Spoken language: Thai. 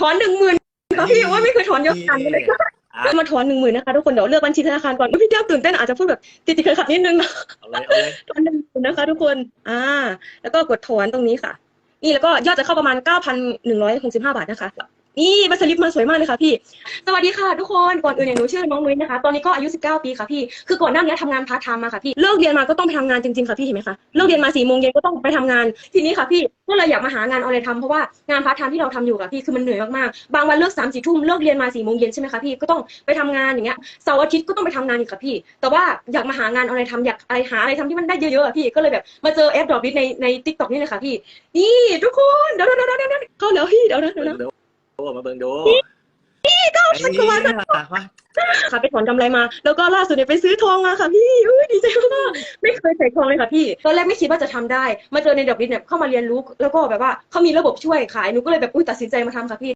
ถอนหนึ่งหมื่นค่ะพี่ว่าไม่เคยถอนเยอะขนาดนี้เลยค่ะอะแล้วมาถอนหนึ่งหมื่นนะคะทุกคนเดี๋ยวเลือกบัญชีธนาคารก่อนอุ๊ยพี่แก้วตื่นเต้นอาจจะพูดแบบติดติดขัดๆนิดนึงนะเอาเลยเอาเลยถอนหนึ่งหมื่นนะคะทุกคนอ่า แล้วก็กดถอนตรงนี้ค่ะ นี่แล้วก็ยอดจะเข้าประมาณ9,165บาทนะคะ นี่บัสลิปมาสวยมากเลยค่ะพี่ สวัสดีค่ะทุกคนก่อนอื่นเนี่ยหนูชื่อน้องนุ้ยนะคะ ตอนนี้ก็อายุ 19 ปีค่ะพี่ คือก่อนหน้านี้ทำงานพาร์ทไทม์มาค่ะพี่ เลิกเรียนมาก็ต้องไปทำงานจริงๆค่ะพี่เห็นไหมคะ เลิกเรียนมา4โมงเย็นก็ต้องไปทำงาน ทีนี้ค่ะพี่ ก็เลยอยากมาหางานออนไลน์ทำเพราะว่างานพาร์ทไทม์ที่เราทำอยู่ค่ะพี่คือมันเหนื่อยมากๆ บางวันเลิก3 4ทุ่มเลิกเรียนมา4โมงเย็นใช่ไหมคะพี่ ก็ต้องไปทำงานอย่างเงี้ย เสาร์อาทิตย์ก็ต้องไปทำงานอีกค่ะพี่ แต่ว่าอยากมาหางานออนไลน์ทำอยากอะไรหาอะไรทำที่มันได้เยอะๆอะพี่ ก็เลยแบบมาเจอแอปดรอปลิสในในทิกตอกนี่เลยค่ะพี่ นี่ทุกคนเดี๋ยวเดี๋ยวเดี๋ยวเดี๋ยวเข้าแล้วพี่เดี๋ยวนะเดี๋ยวนะ มาเบิ่งดูเก้าพันกว่าบาทนี่มามาค่ะไปถอนกำไรมา แล้วก็ล่าสุดเนี่ยไปซื้อทองมาค่ะพี่อุ้ยดีใจมากไม่เคยใส่ทองเลยค่ะพี่ตอนแรกไม่คิดว่าจะทำได้ มาเจอในดอกบินเนี่ยเข้ามาเรียนรู้ แล้วก็แบบว่าเขามีระบบช่วยขายหนูก็เลยแบบอุ้ยตัดสินใจมาทำค่ะพี่